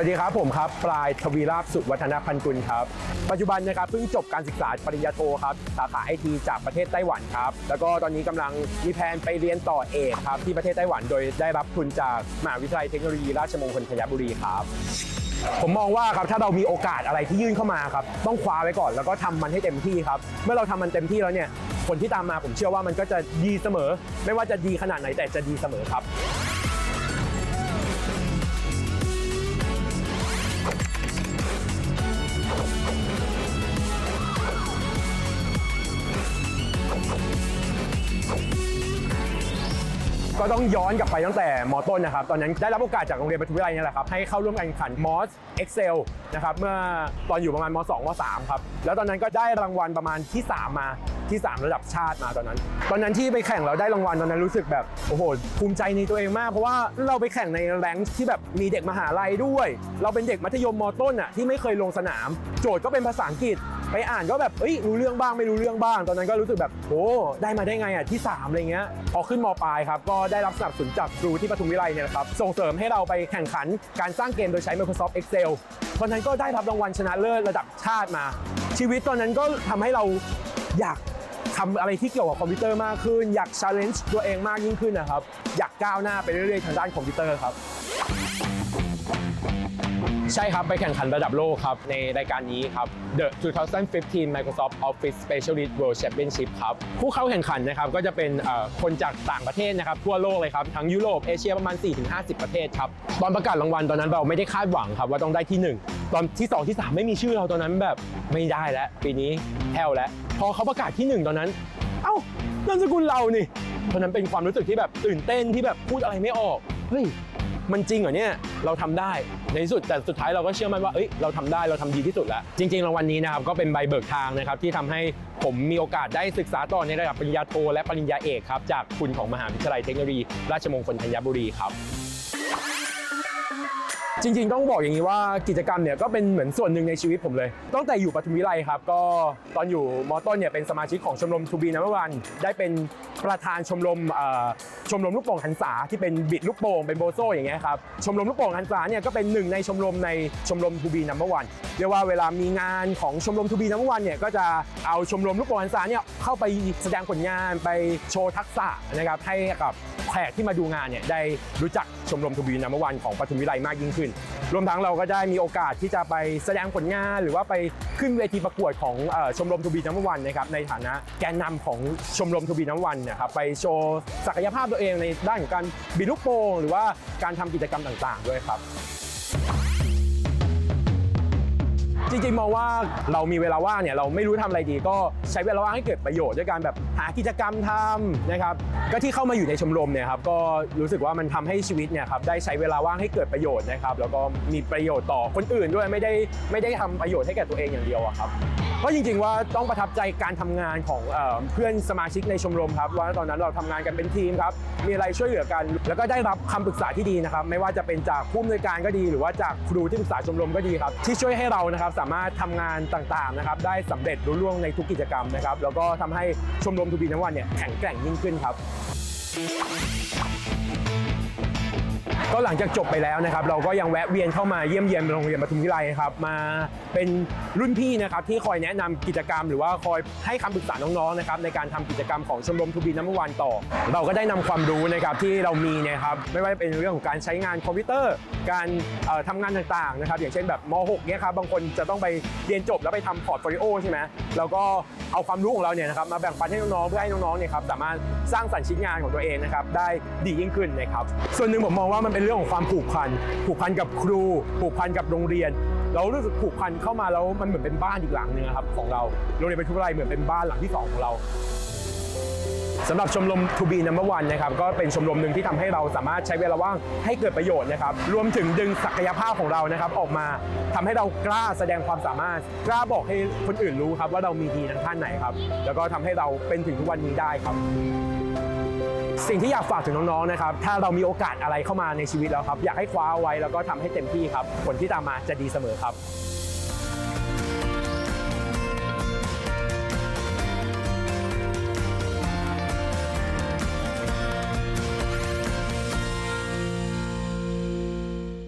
วัสดีครับผมครับปลายทวีราบสุวัฒนพันกุลครับ ปัจจุบันนะครับเพิ่งจบการศึกษาปริญญาโทครับสาขาไอทีจากประเทศไต้หวันครับ แล้วก็ตอนนี้กำลังมีแผนไปเรียนต่อเอกครับที่ประเทศไต้หวันโดยได้รับทุนจากมหาวิทยาลัยเทคโนโลยีราชมงคลธัญบุรีครับผมมองว่าครับถ้าเรามีโอกาสอะไรที่ยื่นเข้ามาครับต้องคว้าไว้ก่อนแล้วก็ทำมันให้เต็มที่ครับ เมื่อเราทำมันเต็มที่แล้วเนี่ยผลที่ตามมาผมเชื่อว่ามันก็จะดีเสมอ ไม่ว่าจะดีขนาดไหนแต่จะดีเสมอครับ ก็ต้องย้อนกลับไปตั้งแต่มต้นนะครับ ตอนนั้นได้รับโอกาสจากโรงเรียนปทุมวิทยาลัยนี่แหละครับ ให้เข้าร่วมการแข่งขัน MOS Excel นะครับ เมื่อตอนอยู่ประมาณม 2 ม 3 ครับ แล้วตอนนั้นก็ได้รางวัลประมาณที่ 3 มาที่ 3 ระดับชาติมาตอนนั้น ตอนนั้นที่ไปแข่งเราได้รางวัลตอนนั้นรู้สึกแบบโอ้โหภูมิใจในตัวเองมากเพราะว่าเราไปแข่งในแรงค์ที่แบบมีเด็กมหาลัยด้วย เราเป็นเด็กมัธยมมต้นอะที่ไม่เคยลงสนาม โจทย์ก็เป็นภาษาอังกฤษ ไปอ่านก็แบบเอ้ยรู้เรื่องบ้างไม่รู้เรื่องบ้าง ตอนนั้นก็รู้สึกแบบโอ้ได้มาได้ไงอะที่3อะไรเงี้ยพอขึ้นมปลายครับก็ได้รับสนับสนุนจากครูที่ปทุมวิไลเนี่ยนะครับส่งเสริมให้เราไปแข่งขันการสร้างเกมโดยใช้ Microsoft Excel ตอนนั้นก็ได้รับรางวัลชนะเลิศระดับชาติมา ชีวิตตอนนั้นก็ทำให้เราอยากทำอะไรที่เกี่ยวกับคอมพิวเตอร์มากขึ้น อยาก challenge ตัวเองมากยิ่งขึ้นนะครับ อยากก้าวหน้าไปเรื่อยๆทางด้านคอมพิวเตอร์ครับ ใช่ครับ ไปแข่งขันระดับโลกครับ ในรายการนี้ครับ The 2015 Microsoft Office Specialist World Championship ครับ ผู้เข้าแข่งขันนะครับก็จะเป็นคนจากต่างประเทศนะครับ ทั่วโลกเลยครับ ทั้งยุโรปเอเชียประมาณ 4-50 ประเทศครับ ตอนประกาศรางวัลตอนนั้นเราไม่ได้คาดหวังครับว่าต้องได้ที่ 1 ตอนที่ 2 ที่ 3 ไม่มีชื่อเราตอนนั้นแบบไม่ได้แล้วปีนี้แพ้วแล้วพอเขาประกาศที่ 1 ตอนนั้น เอ้านามสกุลเรานี่ตอนนั้นเป็นความรู้สึกที่แบบตื่นเต้นที่แบบพูดอะไรไม่ออกเฮ้ย มันจริงเหรอเนี่ยเราทำได้ในที่สุดแต่สุดท้ายเราก็เชื่อมั่นว่าเอ้ยเราทำได้เราทำดีที่สุดแล้ว จริงๆรางวัลนี้นะครับก็เป็นใบเบิกทางนะครับที่ทำให้ผมมีโอกาสได้ศึกษาต่อในระดับปริญญาโทและปริญญาเอกครับจากคุณของมหาวิทยาลัยเทคโนโลยี ราชมงคลธัญบุรีครับ จริงๆ ต้องบอกอย่างนี้ว่ากิจกรรมเนี่ยก็เป็นเหมือนส่วนหนึ่งในชีวิตผมเลย ตั้งแต่อยู่ปทุมวิไลครับ ก็ตอนอยู่มอต้นเนี่ยเป็นสมาชิกของชมรมทูบีนัมวัน ได้เป็นประธานชมรมชมรมลูกโป่งหันษาที่เป็นบิดลูกโป่งเป็นโบโซอย่างเงี้ยครับชมรมลูกโป่งหันษาเนี่ยก็เป็นหนึ่งในชมรมในชมรมทูบีนัมวันเรียกว่าเวลามีงานของชมรมทูบีนัมวันเนี่ยก็จะเอาชมรมลูกโป่งหันษาเนี่ยเข้าไปแสดงผลงานไปโชว์ทักษะนะครับให้กับแขกที่มาดูงานเนี่ยได้รู้จักชมรมทวีนัมวันของปทุมวิไลมากยิ่งขึ้นรวมทั้งเราก็ได้มีโอกาสที่จะไปแสดงผลงาน หรือว่าไปขึ้นเวทีประกวดของอชมรมทูบีน้ำวันนะครับในฐานะแกนนำของชมรมทูบีน้ำวันนะครับไปโชว์ศักยภาพตัวเองในด้านของการบิดลูกโป่งหรือว่าการทำกิจกรรมต่าง ๆ ด้วยครับ จริงๆมองว่าเรามีเวลาว่างเนี่ยเราไม่รู้ทำอะไรดี ก็ใช้เวลาว่างให้เกิดประโยชน์ด้วยการแบบหากิจกรรมทำนะครับก็ที่เข้ามาอยู่ในชมรมเนี่ยครับก็รู้สึกว่ามันทำให้ชีวิตเนี่ยครับได้ใช้เวลาว่างให้เกิดประโยชน์นะครับแล้วก็มีประโยชน์ต่อคนอื่นด้วยไม่ได้ไม่ได้ทำประโยชน์ให้แก่ตัวเองอย่างเดียวอะครับ เพราะจริงๆว่าต้องประทับใจการทำงานของเอเพื่อนสมาชิกในชมรมครับว่าตอนนั้นเราทำงานกันเป็นทีมครับมีอะไรช่วยเหลือกัน แล้วก็ได้รับคำปรึกษาที่ดีนะครับ ไม่ว่าจะเป็นจากผู้อำนวยการก็ดี หรือว่าจากครูที่ปรึกษาชมรมก็ดีครับ ที่ช่วยให้เรานะครับสามารถทำงานต่างๆนะครับได้สำเร็จรุ่ล่วงในทุกกิจกรรมนะครับแล้วก็ทำให้ชมรมทูบีนวันเนี่ยแข็งแกร่งยิ่งขึ้นครับ ก็หลังจากจบไปแล้วนะครับ เราก็ยังแวะเวียนเข้ามาเยี่ยมเยียนโรงเรียนปทุมวิไลครับมาเป็นรุ่นพี่นะครับที่คอยแนะนำกิจกรรม หรือว่าคอยให้คำปรึกษาน้องๆนะครับในการทำกิจกรรมของชมรมทูบีน้ำวันต่อ เราก็ได้นำความรู้นะครับที่เรามีเนะครับไม่ว่าจะเป็นเรื่องของการใช้งานคอมพิวเตอร์ การเอ่อทำงานต่างๆนะครับอย่างเช่นแบบม .6 เนี่ยครับบางคนจะต้องไปเรียนจบแล้วไปทำพอร์ตโฟลิโอใช่ไหมเราก็เอาความรู้ของเราเนี่ยนะครับมาแบ่งปันให้น้องๆเพื่อให้น้องๆเนี่ยครับสามารถสร้างสรรค์ชิ้นงานของตัวเองนะครับได้ดียิ่งขึ้นนะครับส่วนหนึ่งผมมองว่ามันเป็นเรื่องของความผูกพัน ผูกพันกับครู ผูกพันกับโรงเรียน เรารู้สึกผูกพันเข้ามาแล้วมันเหมือนเป็นบ้านอีกหลังหนึ่งครับของเรา โรงเรียนเป็นทุกไรเหมือนเป็นบ้านหลังที่สองของเราสำหรับชมรม To Be Number One นะครับก็เป็นชมรมหนึ่งที่ทำให้เราสามารถใช้เวลาว่างให้เกิดประโยชน์นะครับรวมถึงดึงศักยภาพของเรานะครับออกมาทำให้เรากล้าแสดงความสามารถ กล้าบอกให้คนอื่นรู้ครับว่าเรามีดีทางท่านไหนครับแล้วก็ทำให้เราเป็นถึงทุกวันนี้ได้ครับ สิ่งที่อยากฝากถึงน้องๆนะครับถ้าเรามีโอกาสอะไรเข้ามาในชีวิตแล้วครับ อยากให้คว้าเอาไว้แล้วก็ทำให้เต็มที่ครับ ผลที่ตามมาจะดีเสมอครับ